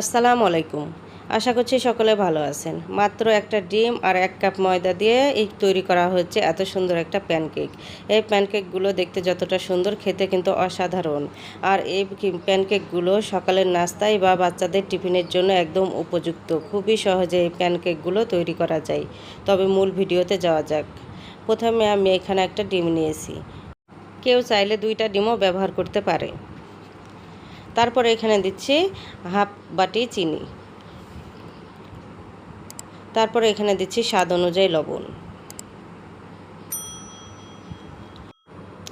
আসসালামু আলাইকুম। আশা করছি সকলে ভালো আছেন। মাত্র একটা ডিম আর এক কাপ ময়দা দিয়ে এই তৈরি করা হচ্ছে এত সুন্দর একটা প্যানকেক। এই প্যানকেকগুলো দেখতে যতটা সুন্দর, খেতে কিন্তু অসাধারণ। আর এই প্যানকেকগুলো সকালের নাস্তায় বা বাচ্চাদের টিফিনের জন্য একদম উপযুক্ত। খুবই সহজে এই প্যানকেকগুলো তৈরি করা যায়। তবে মূল ভিডিওতে যাওয়া যাক। প্রথমে আমি এখানে একটা ডিম নিয়েছি। কেউ চাইলে দুইটা ডিমও ব্যবহার করতে পারে। তারপরে এখানে দিচ্ছি হাফ বাটি চিনি। তারপরে এখানে দিচ্ছি স্বাদ অনুযায়ী লবণ।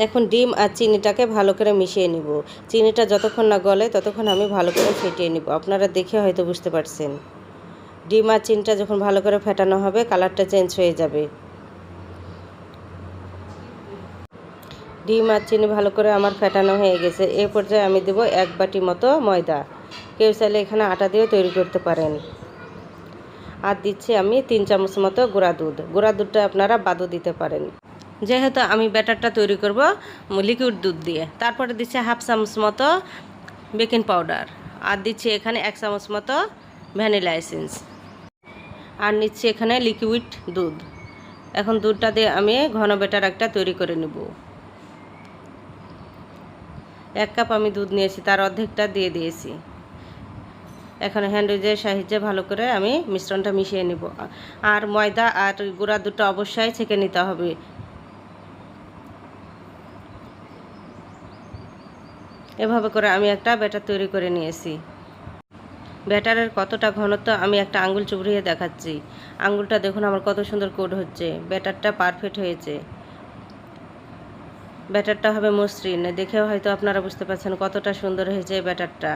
এখন ডিম আর চিনিটাকে ভালো করে মিশিয়ে নিব। চিনিটা যতক্ষণ না গলে ততক্ষণ আমি ভালো করে ফেটিয়ে নিব। আপনারা দেখে হয়তো বুঝতে পারছেন। ডিম আর চিনিটা যখন ভালো করে ফেটানো হবে, কালারটা চেঞ্জ হয়ে যাবে। ডিম আর চিনি ভালো করে আমার ফেটানো হয়ে গেছে। এ পর্যায়ে আমি দেব এক বাটি মতো ময়দা। কেউ চাইলে এখানে আটা দিয়েও তৈরি করতে পারেন। আর দিচ্ছি আমি তিন চামচ মতো গুঁড়া দুধ। গুঁড়া দুধটা আপনারা বাদও দিতে পারেন। যেহেতু আমি ব্যাটারটা তৈরি করব লিকুইড দুধ দিয়ে। তারপরে দিচ্ছি হাফ চামচ মতো বেকিং পাউডার। আর দিচ্ছি এখানে এক চামচ মতো ভ্যানিলা এসেন্স। আর নিচ্ছি এখানে লিকুইড দুধ। এখন দুধটা দিয়ে আমি ঘন ব্যাটার একটা তৈরি করে নেব। এক কাপ আমি দুধ নিয়েছি, তার অর্ধেকটা দিয়ে দিয়েছি। এখন হ্যান্ডউইচের সাহায্যে ভালো করে আমি মিশ্রণটা মিশিয়ে নিব। আর ময়দা আর গুঁড়া দুটো অবশ্যই ছেঁকে নিতে হবে। এভাবে করে আমি একটা ব্যাটার তৈরি করে নিয়েছি। ব্যাটারের কতটা ঘনত্ব আমি একটা আঙ্গুল চুবড়িয়ে দেখাচ্ছি। আঙ্গুলটা দেখুন আমার কত সুন্দর কোড হচ্ছে। ব্যাটারটা পারফেক্ট হয়েছে। ব্যাটারটা হবে মসৃণ। দেখেও হয়তো আপনারা বুঝতে পারছেন কতটা সুন্দর হয়েছে ব্যাটারটা।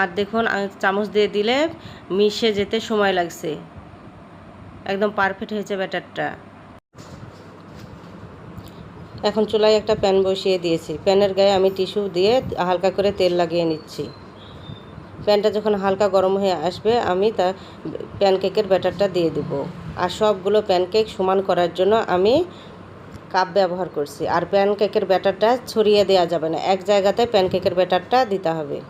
আর দেখুন চামচ দিয়ে দিলে মিশে যেতে সময় লাগছে। একদম পারফেক্ট হয়েছে ব্যাটারটা। এখন চুলায় একটা প্যান বসিয়ে দিয়েছি। প্যানের গায়ে আমি টিস্যু দিয়ে হালকা করে তেল লাগিয়ে নিচ্ছি। প্যানটা যখন হালকা গরম হয়ে আসবে, আমি তা, প্যানকেকের ব্যাটারটা দিয়ে দেব। আর সবগুলো প্যানকেক সমান করার জন্য আমি কাপ ব্যবহার করছি। আর প্যানকেকের ব্যাটারটা ছড়িয়ে দেওয়া যাবে না। এক জায়গাতে প্যানকেকের ব্যাটারটা দিতে হবে।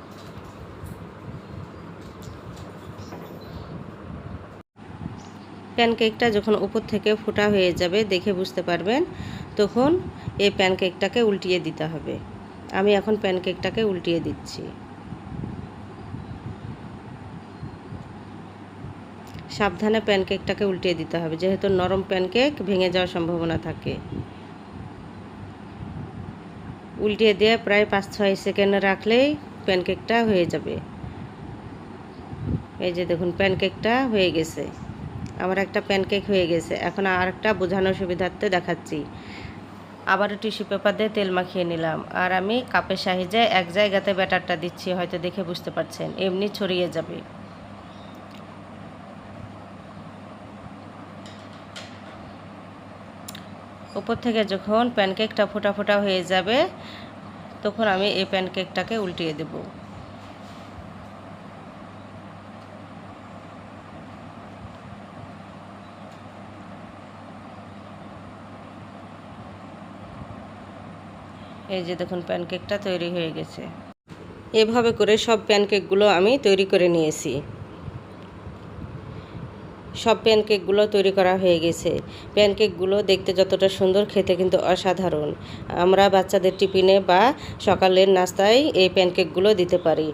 প্যানকেকটা যখন উপর থেকে ফোটা হয়ে যাবে, দেখে বুঝতে পারবেন, তখন এই প্যানকেকটাকে উল্টিয়ে দিতে হবে। আমি এখন প্যানকেকটাকে উল্টিয়ে দিচ্ছি। সাবধানে প্যানকেকটাকে উল্টিয়ে দিতে হবে, যেহেতু নরম প্যানকেক ভেঙে যাওয়ার সম্ভাবনা থাকে। উল্টিয়ে দিয়ে প্রায় পাঁচ ছয় সেকেন্ড রাখলেই প্যানকেকটা হয়ে যাবে। এই যে দেখুন, প্যানকেকটা হয়ে গেছে। আমার একটা প্যানকেক হয়ে গেছে। এখন আর একটা বোঝানোর সুবিধার্থে দেখাচ্ছি। আবারও টিস্যু পেপার দিয়ে তেল মাখিয়ে নিলাম। আর আমি কাপের সাহায্যে এক জায়গাতে ব্যাটারটা দিচ্ছি, হয়তো দেখে বুঝতে পারছেন। এমনি ছড়িয়ে যাবে। উপর থেকে যখন প্যানকেকটা ফোটা ফোটা হয়ে যাবে, তখন আমি এই প্যানকেকটাকে উল্টিয়ে দেবো। এই যে দেখুন, প্যানকেকটা তৈরি হয়ে গেছে। এভাবে করে সব প্যানকেকগুলো আমি তৈরি করে নিয়েছি। সব প্যানকেকগুলো তৈরি করা হয়ে গেছে। প্যানকেকগুলো দেখতে যতটা সুন্দর, খেতে কিন্তু অসাধারণ। আমরা বাচ্চাদের টিফিনে বা সকালের নাস্তায় এই প্যানকেকগুলো দিতে পারি।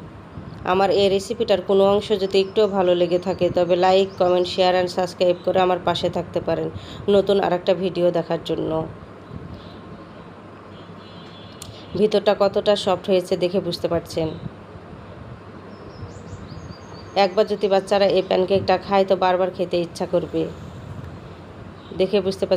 আমার এই রেসিপিটার কোনো অংশ যদি একটুও ভালো লেগে থাকে, তবে like comment share and subscribe করে আমার পাশে থাকতে পারেন নতুন আরেকটা ভিডিও দেখার জন্য। ভিতরটা কতটা সফট হয়েছে দেখে বুঝতে পারছেন। একবার যদি বাচ্চারা এই প্যানকেকটা খায় তো বারবার খেতে ইচ্ছা করবে। দেখে বুঝতে পারছেন